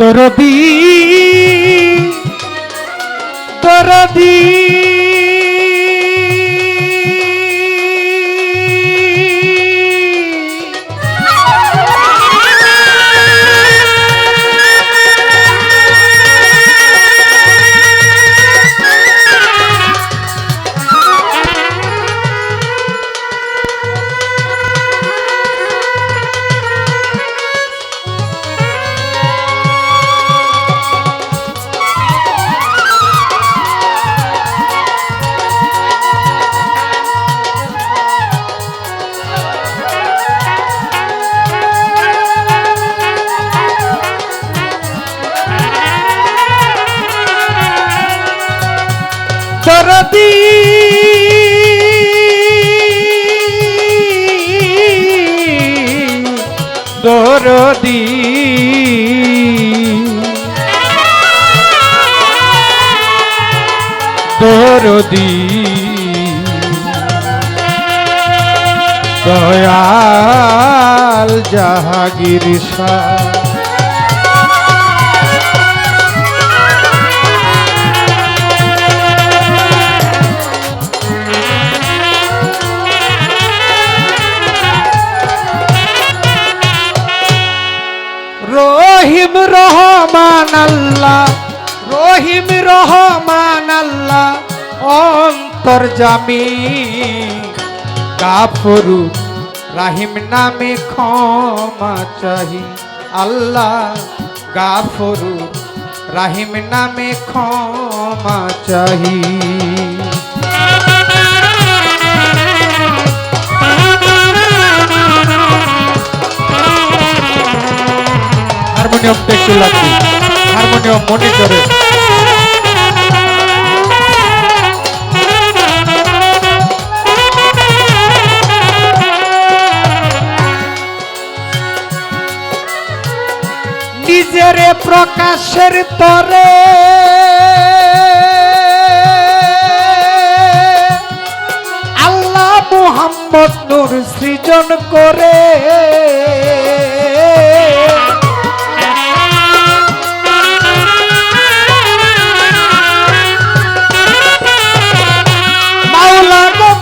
দরদি দরদি। দরদি দরদি দয়াল জাহাগীর শাহ রহিম রহমান আল্লাহ, অন্তর জামি। কাফরু রাহিম নামে ক্ষমা চাহি। আল্লাহ গাফরু রাহিম নামে ক্ষমা চাহি। হারমোনিয়ামটা একটু লাগবে। হারমোনিয়াম মনিটরে প্রকাশের তরে আল্লাহ মুহাম্মদ নূর সৃজন করে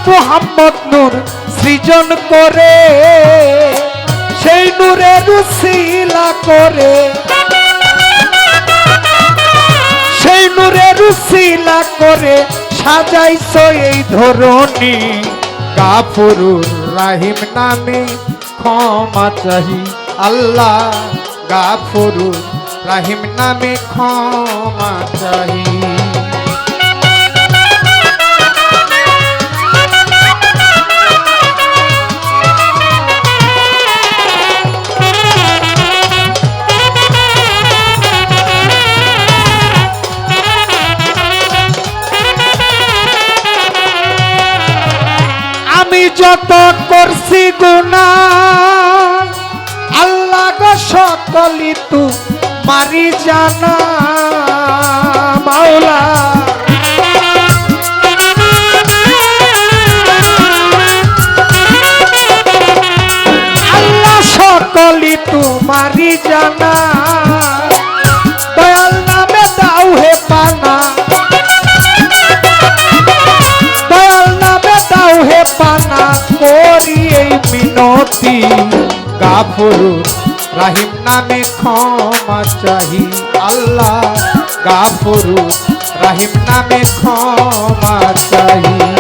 মুহাম্মদ নূর সৃজন করে, সেই নূরের উসিলা করে। উসিলা করে সাজাইছ এই ধরনী গাফুরুর রাহিম নামে ক্ষমা চাহি আল্লাহ। গাফুরুর রাহিম নামে ক্ষমা চাহি। আমি যত করছি গুণা আল্লাহ গো সকলি তু মারি জানা। মাওলা। আল্লাহ সকলি তোমারি জানা। পানা করি এই মিনতি গাফরু রাহিম নামে ক্ষমা চাহি আল্লাহ। গাফরু রাহিম নামে ক্ষমা চাহি।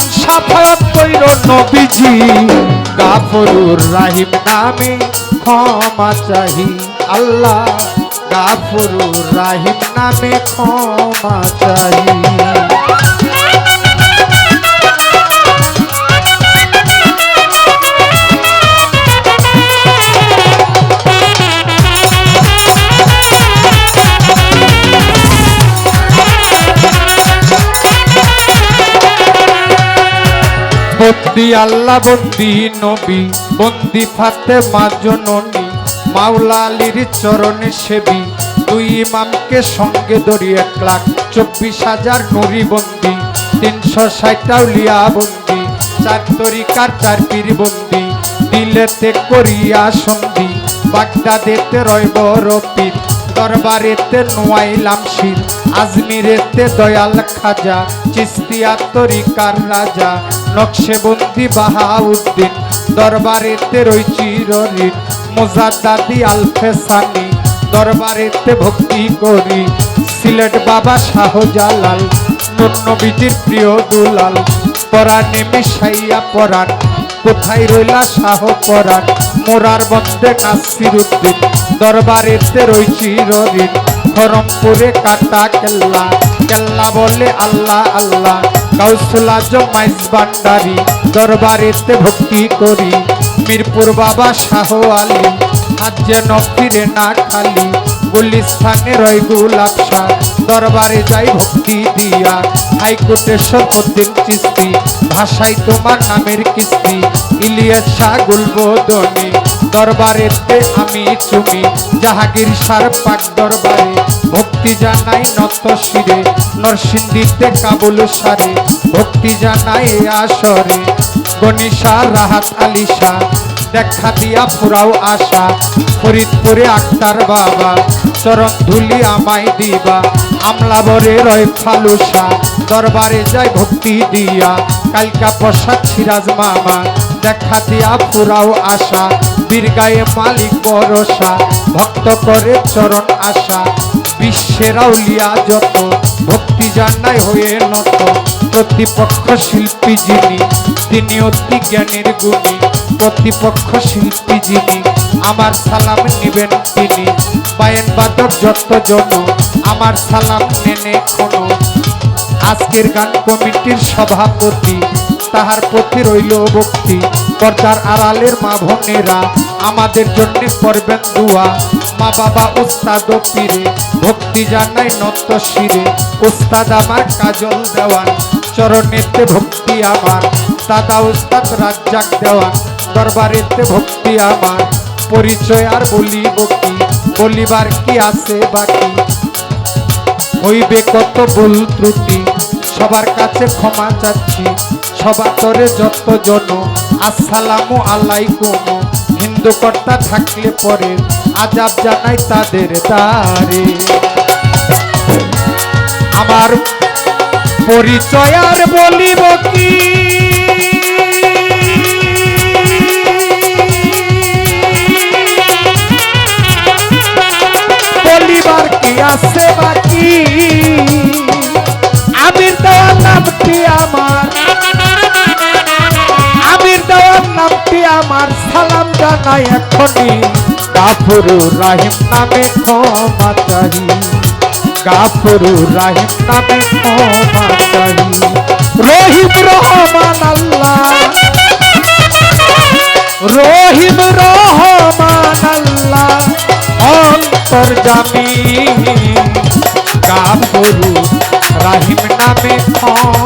সাফায়াত কইর নবীজি। গাফরুর রাহিম নামে ক্ষমা চাহি আল্লাহ। গাফরুর রাহিম নামে ক্ষমা চাহি। বন্দি আল্লাহ, বন্দি নবী, বন্দি ফাতে মা জননী, মাওলা আলীর চরণে সেবী। দুই ইমামকে সঙ্গে ধরি এক লাখ চব্বিশ হাজার নুরি বন্দি, তিনশো ষাটটাউলিয়া বন্দি, চার তরিকার চার পীর বন্দি, দিলেতে করিয়া সন্ধি, বাগদাদেতে রয় বড় পীর দরবারেতে নোয়াইলাম শির, আজমিরেতে দয়াল খাজা, চিস্তিয়া তরিকার রাজা নকশেবন্দি বাহাউদ্দিন। দরবারেতে রই চিরঋণ মোজাদ্দাদি আলফেসানি। দরবারেতে ভক্তি করি, সিলেট বাবা শাহজালাল নবীজির প্রিয় দুলাল। পরাণে মিশাইয়া পরাণ, কোথায় রইলা শাহ পরাণ? মোরার বন্দে নাসির উদ্দিন দরবারেতে রইছি ররিন খরমপুরে কাটা কেল্লা কেল্লা বলে আল্লাহ আল্লাহ। কাউসুলা জমাইজ বান্ডারি দরবারেতে ভক্তি করি। মিরপুর বাবা শাহ আলী, হাত যেন ফিরে না খালি। গুলিস্থানে রয় গুলাব শাহ দরবারে যাই ভক্তি দিয়া। হাইকোর্টে সরফুদ্দিন চিস্তি ভাষাই তোমার নামের কিস্তি, ইলিয়াস শাহ গুলবদনি। দরবারেতে আমি চুমি জাহাগীর সার পাক দরবারে। ভক্তি জানাই নত শিরে, নরসিংদীতে কাবুল সারে। ভক্তি জানাই আসরে গনিশা রাহাত আলিশা দেখা দিয়া ফুরাও আশা, ফরিদপুরে আক্তার বাবা। চরণ ধুলি আমায় দিবা আমলাবরে রয় ফালুসা। দরবারে যায় ভক্তি দিয়া, কালকা প্রসাদ সিরাজ মামা। দেখা দিয়া ফুরাও আশা, বীরগায়ে মালিক ভরসা, ভক্ত করে চরণ আশা। বিশ্বের আউলিয়া যত, ভক্তি জানাই হয়ে নত। প্রতিপক্ষ শিল্পী যিনি, তিনি অতি জ্ঞানের গুণী। প্রতিপক্ষ শিল্পী যিনি, আমার সালাম নিবেন তিনি। পায়েন বাদক যত জন, আমার সালাম নেনে কোনো। আজকের গান কমিটির সভাপতি তাহার প্রতি রইল ভক্তি। পর্দার আড়ালের মা বোনেরা, আমাদের জন্য করবেন দুয়া। মা বাবা, উস্তাদ পীরে, ভক্তি জানাই নত শিরে। উস্তাদ আমার কাজল দেওয়ান, চরণেতে ভক্তি আমার। দাদা উস্তাদ রাজ্জাক দেওয়ান, দরবারেতে ভক্তি আমার। পরিচয় আর বলিব কি? বলিবার কি আছে বাকি? হইবে কত ভুল ত্রুটি? সবার কাছে ক্ষমা চাচ্ছি। সবার তরে যত জন, আসসালামু আলাইকুম। হিন্দু কর্তা থাকলে পরে আজাব জানাই তাদের তারে আমার পরিচয় আর বলিব কি? বলিবার কি আছে বাকি? আমির দেওয়ার নামটি আমির আমার সালাম জানাই এখনই। গাফরু রাহিম নামে ক্ষমা চাহি গাফরু রাহিম নামে ক্ষমা চাহি রহিম রহমান আল্লাহ। রহিম রহমান আল্লাহ। অন্তর জামি গাফরু রাহিম নামে ক্ষমা